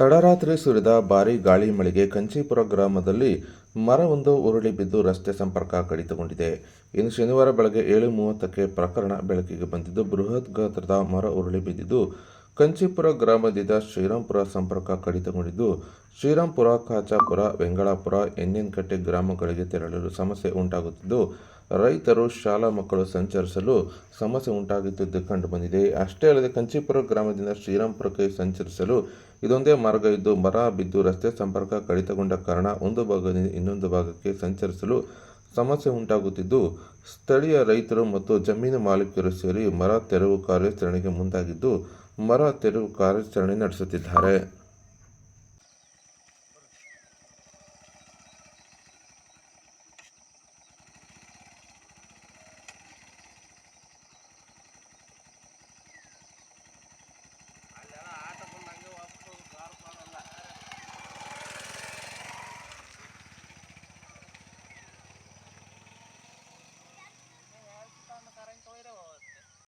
ತಡರಾತ್ರಿ ಸುರಿದ ಭಾರೀ ಗಾಳಿ ಮಳೆಗೆ ಕಂಚೀಪುರ ಗ್ರಾಮದಲ್ಲಿ ಮರವೊಂದು ಉರುಳಿ ಬಿದ್ದು ರಸ್ತೆ ಸಂಪರ್ಕ ಕಡಿತಗೊಂಡಿದೆ. ಇನ್ನು ಶನಿವಾರ ಬೆಳಗ್ಗೆ ಏಳು ಮೂವತ್ತಕ್ಕೆ ಪ್ರಕರಣ ಬೆಳಕಿಗೆ ಬಂದಿದ್ದು, ಬೃಹತ್ ಗಾತ್ರದ ಮರ ಉರುಳಿ ಬಿದ್ದಿದ್ದು, ಕಂಚೀಪುರ ಗ್ರಾಮದಿಂದ ಶ್ರೀರಾಂಪುರ ಸಂಪರ್ಕ ಕಡಿತಗೊಂಡಿದ್ದು, ಶ್ರೀರಾಂಪುರ ಕಾಚಾಪುರ ವೆಂಗಳಾಪುರ, ಎನ್ಎನ್ಕಟ್ಟೆ ಗ್ರಾಮಗಳಿಗೆ ತೆರಳಲು ಸಮಸ್ಯೆ ಉಂಟಾಗುತ್ತಿದ್ದು ರೈತರು ಶಾಲಾ ಮಕ್ಕಳು ಸಂಚರಿಸಲು ಸಮಸ್ಯೆ ಉಂಟಾಗುತ್ತಿದ್ದು ಕಂಡುಬಂದಿದೆ ಅಷ್ಟೇ ಅಲ್ಲದೆ ಕಂಚೀಪುರ ಗ್ರಾಮದಿಂದ ಶ್ರೀರಾಮ್ಪುರಕ್ಕೆ ಸಂಚರಿಸಲು ಇದೊಂದೇ ಮಾರ್ಗ ಇದ್ದು, ಮರ ಬಿದ್ದು ರಸ್ತೆ ಸಂಪರ್ಕ ಕಡಿತಗೊಂಡ ಕಾರಣ ಒಂದು ಭಾಗದಿಂದ ಇನ್ನೊಂದು ಭಾಗಕ್ಕೆ ಸಂಚರಿಸಲು ಸಮಸ್ಯೆ ಉಂಟಾಗುತ್ತಿದ್ದು, ಸ್ಥಳೀಯ ರೈತರು ಮತ್ತು ಜಮೀನು ಮಾಲೀಕರು ಸೇರಿ ಮರ ತೆರವು ಕಾರ್ಯಾಚರಣೆಗೆ ಮುಂದಾಗಿದ್ದು, ಮರ ತೆರವು ಕಾರ್ಯಾಚರಣೆ ನಡೆಸುತ್ತಿದ್ದಾರೆ.